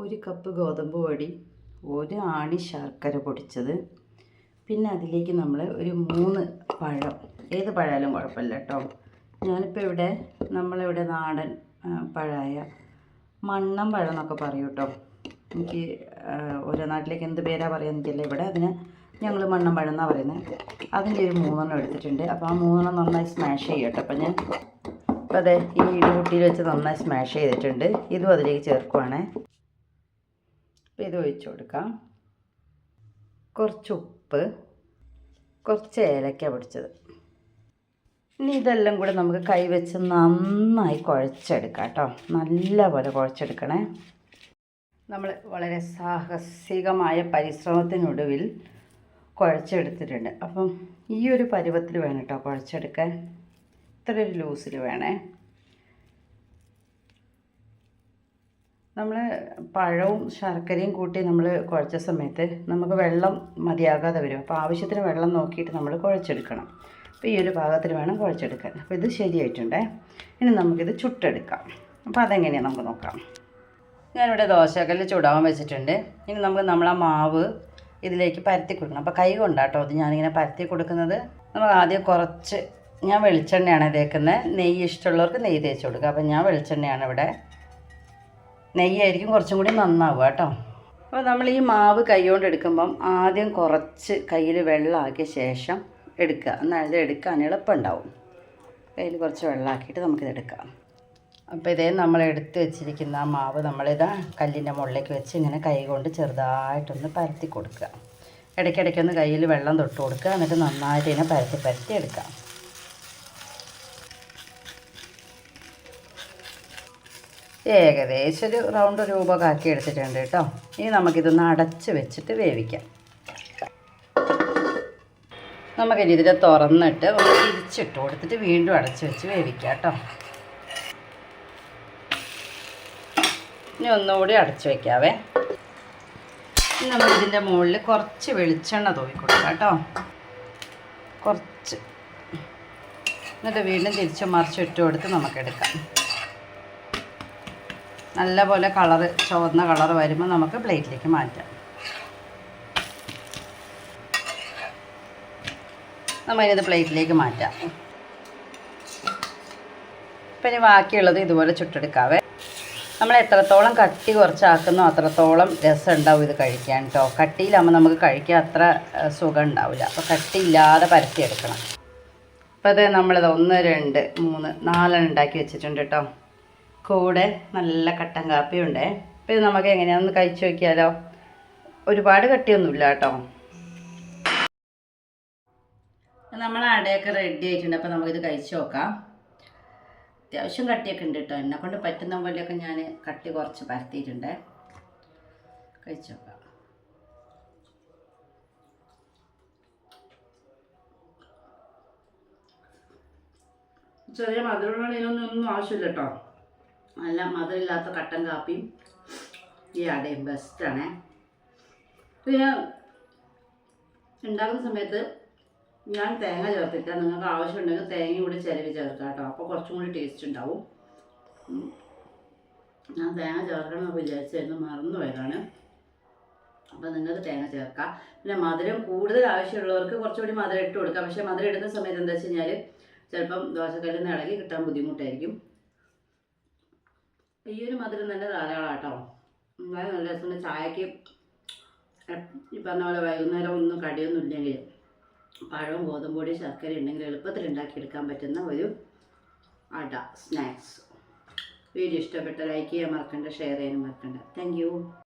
ഒരു കപ്പ് ഗോതമ്പ് പൊടി ഒരു ആണി ശർക്കര പൊടിച്ചത്. പിന്നെ അതിലേക്ക് നമ്മൾ ഒരു മൂന്ന് പഴം. ഏത് പഴമായാലും കുഴപ്പമില്ല കേട്ടോ. ഞാനിപ്പോൾ ഇവിടെ നമ്മളിവിടെ നാടൻ പഴമായ മണ്ണം പഴം എന്നൊക്കെ പറയും കേട്ടോ. എനിക്ക് ഓരോ നാട്ടിലേക്ക് എന്ത് പേരാ പറയുക എനിക്കല്ല ഇവിടെ അതിന് ഞങ്ങൾ മണ്ണം പഴം എന്നാണ് പറയുന്നത് അതിന്റെ ഒരു മൂന്നെണ്ണം എടുത്തിട്ടുണ്ട്. അപ്പോൾ ആ മൂന്നെണ്ണം നന്നായി സ്മാഷ് ചെയ്യും കേട്ടോ. അപ്പോൾ ഞാൻ അപ്പോൾ അതെ ഈ ഇടിമുട്ടിയിൽ വെച്ച് നന്നായി സ്മാഷ് ചെയ്തിട്ടുണ്ട്. ഇതും അതിലേക്ക് ചേർക്കുവാണേ. ഇത് ഒഴിച്ചു കൊടുക്കാം. കുറച്ച് ഉപ്പ് കുറച്ച് ഏലക്ക പൊടിച്ചത്. ഇനി ഇതെല്ലാം കൂടെ നമുക്ക് കൈവച്ച് നന്നായി കുഴച്ചെടുക്കാം കേട്ടോ. നല്ലപോലെ കുഴച്ചെടുക്കണേ. നമ്മൾ വളരെ സാഹസികമായ പരിശ്രമത്തിനൊടുവിൽ കുഴച്ചെടുത്തിട്ടുണ്ട്. അപ്പം ഈ ഒരു പരുവത്തിൽ വേണം കേട്ടോ കുഴച്ചെടുക്കാൻ. ഇത്ര ഒരു ലൂസിൽ വേണേ. നമ്മൾ പഴവും ശർക്കരയും കൂട്ടി നമ്മൾ കുഴച്ച സമയത്ത് നമുക്ക് വെള്ളം മതിയാകാതെ വരും. അപ്പോൾ ആവശ്യത്തിന് വെള്ളം നോക്കിയിട്ട് നമ്മൾ കുഴച്ചെടുക്കണം. അപ്പോൾ ഈ ഒരു പാകത്തിൽ വേണം കുഴച്ചെടുക്കാൻ. അപ്പോൾ ഇത് ശരിയായിട്ടുണ്ടേ. ഇനി നമുക്കിത് ചുട്ടെടുക്കാം. അപ്പോൾ അതെങ്ങനെയാണ് നമുക്ക് നോക്കാം. ഞാനിവിടെ ദോശക്കല്ല് ചുടാൻ വെച്ചിട്ടുണ്ട്. ഇനി നമുക്ക് നമ്മളെ മാവ് ഇതിലേക്ക് പരത്തി കൊടുക്കണം. അപ്പോൾ കൈ കൊണ്ടാട്ടോ ഇത് ഞാനിങ്ങനെ പരത്തി കൊടുക്കുന്നത്. നമുക്ക് ആദ്യം കുറച്ച് ഞാൻ വെളിച്ചെണ്ണയാണ് തേക്കുന്നത്. നെയ്യ് ഇഷ്ടമുള്ളവർക്ക് നെയ്യ് തേച്ച് കൊടുക്കുക. അപ്പോൾ ഞാൻ വെളിച്ചെണ്ണയാണ് ഇവിടെ നെയ്യായിരിക്കും കുറച്ചും കൂടി നന്നാവുക കേട്ടോ. അപ്പോൾ നമ്മൾ ഈ മാവ് കൈകൊണ്ട് എടുക്കുമ്പം ആദ്യം കുറച്ച് കയ്യിൽ വെള്ളമാക്കിയ ശേഷം എടുക്കുക. എന്നാൽ ഇത് എടുക്കാൻ എളുപ്പമുണ്ടാവും കയ്യിൽ കുറച്ച് വെള്ളമാക്കിയിട്ട് നമുക്കിത് എടുക്കാം. അപ്പോൾ ഇതേ നമ്മൾ എടുത്ത് വെച്ചിരിക്കുന്ന ആ മാവ് നമ്മളിതാ കല്ലിന്റെ മുകളിലേക്ക് വെച്ച് ഇങ്ങനെ കൈ കൊണ്ട് ചെറുതായിട്ടൊന്ന് പരത്തി കൊടുക്കുക. ഇടയ്ക്കിടയ്ക്കൊന്ന് കയ്യിൽ വെള്ളം തൊട്ട് കൊടുക്കുക. എന്നിട്ട് നന്നായിട്ട് ഇതിനെ പരത്തി പരത്തി എടുക്കാം. ഏകദേശം ഒരു റൗണ്ട് രൂപ കാക്കി എടുത്തിട്ടുണ്ട് കേട്ടോ. ഇനി നമുക്കിതൊന്ന് അടച്ച് വെച്ചിട്ട് വേവിക്കാം. നമുക്കിനി ഇതിനെ തുറന്നിട്ട് ഒന്ന് തിരിച്ചിട്ട് കൊടുത്തിട്ട് വീണ്ടും അടച്ച് വെച്ച് വേവിക്കാം കേട്ടോ. ഇനി ഒന്നുകൂടി അടച്ച് വെക്കാവേ. ഇനി നമ്മൾ ഇതിന്റെ മുകളിൽ കുറച്ച് വെളിച്ചെണ്ണ തൂവി കൊടുക്കാം കേട്ടോ. കുറച്ച്. എന്നിട്ട് വീണ്ടും തിരിച്ച് മറിച്ചിട്ട് കൊടുത്ത് നമുക്കെടുക്കാം നല്ല പോലെ കളറ് ചുവന്ന കളർ വരുമ്പോൾ നമുക്ക് പ്ലേറ്റിലേക്ക് മാറ്റാം. നമ്മളിത് പ്ലേറ്റിലേക്ക് മാറ്റാം. ഇപ്പം ഇനി ബാക്കിയുള്ളത് ഇതുപോലെ ചുട്ടെടുക്കാവേ. നമ്മൾ എത്രത്തോളം കട്ടി കുറച്ചാക്കുന്നോ അത്രത്തോളം രസം ഉണ്ടാവും ഇത് കഴിക്കാൻ കേട്ടോ കട്ടിയിലാകുമ്പോൾ നമുക്ക് കഴിക്കാൻ അത്ര സുഖം ഉണ്ടാവില്ല. അപ്പോൾ കട്ടിയില്ലാതെ പരത്തിയെടുക്കണം അപ്പോൾ അത് നമ്മളിത് ഒന്ന് രണ്ട് മൂന്ന് നാലെണ്ണം ഉണ്ടാക്കി വെച്ചിട്ടുണ്ട് കേട്ടോ കൂടെ നല്ല കട്ടൻ കാപ്പിയുണ്ട്. അപ്പോൾ ഇത് നമുക്ക് എങ്ങനെയാണെന്ന് കഴിച്ചു നോക്കിയാലോ? ഒരുപാട് കട്ടിയൊന്നുമില്ല കേട്ടോ. നമ്മൾ അടയൊക്കെ റെഡി ആയിട്ടുണ്ട്. അപ്പോൾ നമുക്കിത് കഴിച്ചു നോക്കാം. അത്യാവശ്യം കട്ടിയൊക്കെ ഉണ്ട് കേട്ടോ. എന്നെ കൊണ്ട് പറ്റുന്ന പോലെയൊക്കെ ഞാൻ കട്ടി കുറച്ച് പരത്തിയിട്ടുണ്ട്. കഴിച്ചു നോക്കാം. ചെറിയ മധുരമുള്ള ഇതിനൊന്നും ആവശ്യമില്ല കേട്ടോ. നല്ല മധുരമില്ലാത്ത കട്ടൻ കാപ്പിയും ഈ അടയും ബെസ്റ്റാണേ പിന്നെ ഉണ്ടാക്കുന്ന സമയത്ത് ഞാൻ തേങ്ങ ചേർത്തിട്ട നിങ്ങൾക്ക് ആവശ്യമുണ്ടെങ്കിൽ തേങ്ങയും കൂടി ചിലവ് ചേർക്കാം കേട്ടോ. അപ്പോൾ കുറച്ചും കൂടി ടേസ്റ്റ് ഉണ്ടാവും. ഞാൻ തേങ്ങ ചേർക്കണം എന്ന് വിചാരിച്ചായിരുന്നു മറന്നു പോയതാണ്. അപ്പോൾ നിങ്ങൾക്ക് തേങ്ങ ചേർക്കാം. പിന്നെ മധുരം കൂടുതൽ ആവശ്യമുള്ളവർക്ക് കുറച്ചുകൂടി മധുരം ഇട്ട് കൊടുക്കാം. പക്ഷേ മധുരം ഇടുന്ന സമയത്ത് എന്താ വെച്ച് കഴിഞ്ഞാൽ ചിലപ്പം ദോശക്കല്ലിൽ നിന്ന് ഇളകി കിട്ടാൻ ബുദ്ധിമുട്ടായിരിക്കും. ഈ ഒരു മധുരം തന്നെ ധാരാളം കേട്ടോ വളരെ നല്ല രസമുണ്ട്. ചായക്ക് ഈ പറഞ്ഞ പോലെ വൈകുന്നേരം ഒന്നും കടിയൊന്നും ഇല്ലെങ്കിൽ പഴവും ഗോതമ്പൊടി ശർക്കര ഉണ്ടെങ്കിൽ എളുപ്പത്തിൽ ഉണ്ടാക്കിയെടുക്കാൻ പറ്റുന്ന ഒരു അട സ്നാക്സ്. വീഡിയോ ഇഷ്ടപ്പെട്ട ലൈക്ക് ചെയ്യാൻ മറക്കണ്ട ഷെയർ ചെയ്യാനും മറക്കണ്ട. താങ്ക്